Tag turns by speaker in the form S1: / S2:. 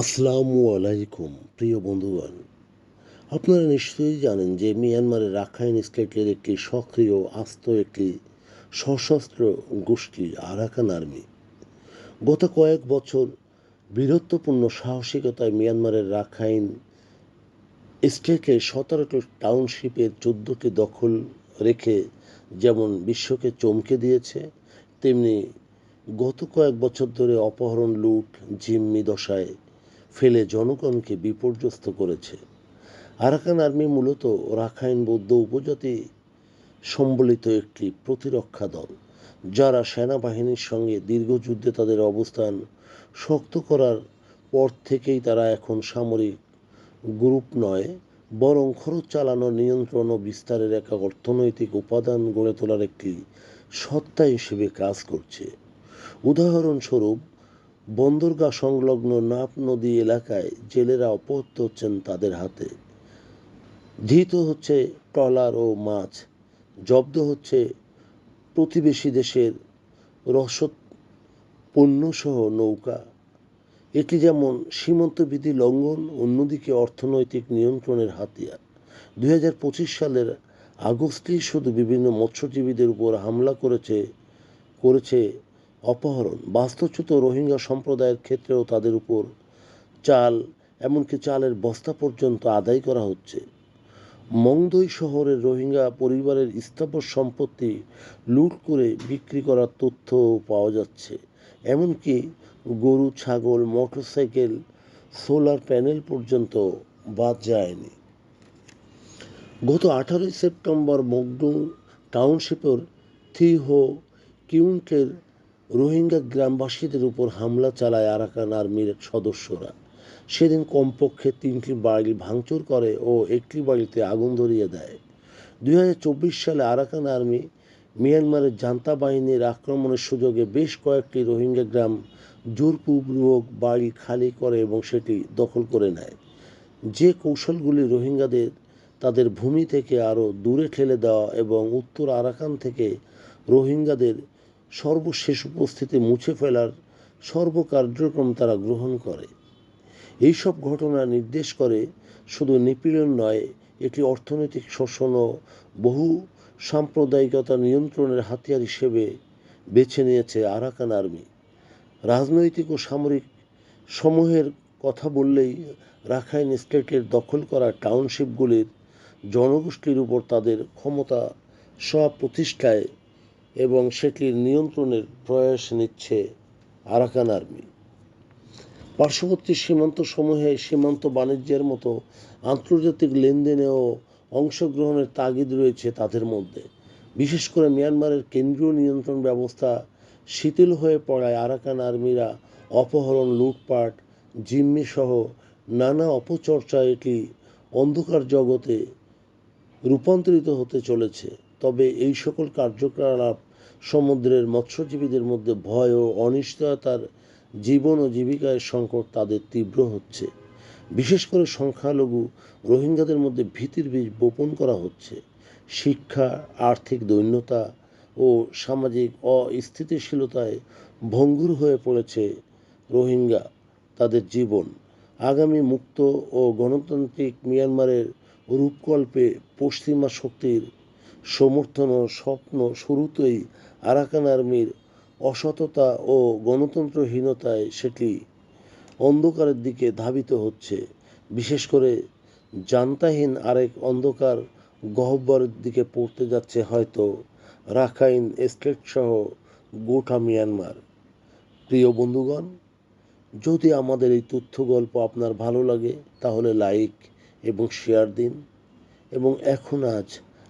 S1: আসসালামু আলাইকুম, প্রিয় বন্ধুগণ। আপনারা নিশ্চয়ই জানেন যে মিয়ানমারের রাখাইন স্টেটের একটি সক্রিয়, আস্ত একটি সশস্ত্র গোষ্ঠী আরাকান আর্মি। গত কয়েক বছর বীরত্বপূর্ণ সাহসিকতায় মিয়ানমারের রাখাইন স্টেটের সতেরোটি টাউনশিপের চোদ্দোটি দখল রেখে যেমন বিশ্বকে চমকে দিয়েছে, তেমনি গত কয়েক বছর ধরে অপহরণ, লুট, জিম্মি দশায় ফেলে জনগণকে বিপর্যস্ত করেছে। আরাকান আর্মি মূলত রাখাইন বৌদ্ধ উপজাতি সম্বলিত একটি প্রতিরক্ষা দল, যারা সেনাবাহিনীর সঙ্গে দীর্ঘ যুদ্ধে তাদের অবস্থান শক্ত করার পর থেকেই তারা এখন সামরিক গ্রুপ নয়, বরং খরচ চালানো, নিয়ন্ত্রণ ও বিস্তারের এক অর্থনৈতিক উপাদান গড়ে তোলার একটি সত্তা হিসেবে কাজ করছে। উদাহরণস্বরূপ বন্দরগাহ সংলগ্ন নাপ নদী এলাকায় জেলেরা অপহৃত হচ্ছেন তাদের হাতে। ধৃত হচ্ছে ট্রলার ও মাছ। জব্দ হচ্ছে প্রতিবেশী দেশের রসদ পণ্যসহ নৌকা। এটি যেমন সীমান্তবিধি লঙ্ঘন, অন্যদিকে অর্থনৈতিক নিয়ন্ত্রণের হাতিয়ার। দুই হাজার পঁচিশ সালের আগস্টেই শুধু বিভিন্ন মৎস্যজীবীদের উপর হামলা করেছে করেছে অপহরণ, বাস্তুচ্যুত রোহিঙ্গা সম্প্রদায়ের ক্ষেত্রেও তাদের উপর চাল, এমনকি চালের বস্তা পর্যন্ত আদায় করা হচ্ছে। মংদই শহরের রোহিঙ্গা পরিবারের স্থাবর সম্পত্তি লুট করে বিক্রি করার তথ্য পাওয়া যাচ্ছে। এমনকি গরু, ছাগল, মোটরসাইকেল, সোলার প্যানেল পর্যন্ত বাদ যায়নি। গত আঠারোই সেপ্টেম্বর মগডুং টাউনশিপের থিহো কিউন্টের রোহিঙ্গা গ্রামবাসীদের উপর হামলা চালায় আরাকান আর্মির সদস্যরা। সেদিন কমপক্ষে তিনটি বাড়ি ভাঙচুর করে ও একটি বাড়িতে আগুন ধরিয়ে দেয়। দুই হাজার চব্বিশ সালে আরাকান আর্মি মিয়ানমারের জান্তা বাহিনীর আক্রমণের সুযোগে বেশ কয়েকটি রোহিঙ্গা গ্রাম জোরপূর্বক বাড়ি খালি করে এবং সেটি দখল করে নেয়। যে কৌশলগুলি রোহিঙ্গাদের তাদের ভূমি থেকে আরও দূরে ঠেলে দেওয়া এবং উত্তর আরাকান থেকে রোহিঙ্গাদের সর্বশেষ উপস্থিতি মুছে ফেলার সর্বকার্যক্রম তারা গ্রহণ করে। এইসব ঘটনা নির্দেশ করে শুধু নিপীড়ন নয়, এটি অর্থনৈতিক শোষণ ও বহু সাম্প্রদায়িকতা নিয়ন্ত্রণের হাতিয়ার হিসেবে বেছে নিয়েছে আরাকান আর্মি। রাজনৈতিক ও সামরিক সমূহের কথা বললেই রাখাইন স্টেটের দখল করা টাউনশিপগুলির জনগোষ্ঠীর উপর তাদের ক্ষমতা সব প্রতিষ্ঠায় এবং সেটির নিয়ন্ত্রণের প্রয়াস নিচ্ছে আরাকান আর্মি। পার্শ্ববর্তী সীমান্ত সমূহে সীমান্ত বাণিজ্যের মতো আন্তর্জাতিক লেনদেনেও অংশগ্রহণের তাগিদ রয়েছে তাদের মধ্যে। বিশেষ করে মিয়ানমারের কেন্দ্রীয় নিয়ন্ত্রণ ব্যবস্থা শিথিল হয়ে পড়ায় আরাকান আর্মিরা অপহরণ, লুটপাট জিম্মি সহ নানা অপচর্চা এটি অন্ধকার জগতে রূপান্তরিত হতে চলেছে। তবে এই সকল কার্যকলাপ সমুদ্রের মৎস্যজীবীদের মধ্যে ভয় ও অনিশ্চয়তার জীবন ও জীবিকায় সংকট তাদের তীব্র হচ্ছে। বিশেষ করে সংখ্যালঘু রোহিঙ্গাদের মধ্যে ভীতির বীজ বপন করা হচ্ছে। শিক্ষা, আর্থিক দৈন্যতা ও সামাজিক অস্থিতিশীলতায় ভঙ্গুর হয়ে পড়েছে রোহিঙ্গা তাদের জীবন। আগামী মুক্ত ও গণতান্ত্রিক মিয়ানমারের রূপকল্পে পশ্চিমা শক্তির সমর্থন ও স্বপ্ন শুরুতেই আরাকান আর্মির অসততা ও গণতন্ত্রহীনতায় সেটি অন্ধকারের দিকে ধাবিত হচ্ছে। বিশেষ করে জান্তাহীন আরেক অন্ধকার গহ্বরের দিকে পড়তে যাচ্ছে হয়তো রাখাইন স্টেট সহ গোটা মিয়ানমার। প্রিয় বন্ধুগণ, যদি আমাদের এই তথ্য গল্প আপনার ভালো লাগে, তাহলে লাইক এবং শেয়ার দিন। এবং এখন আজ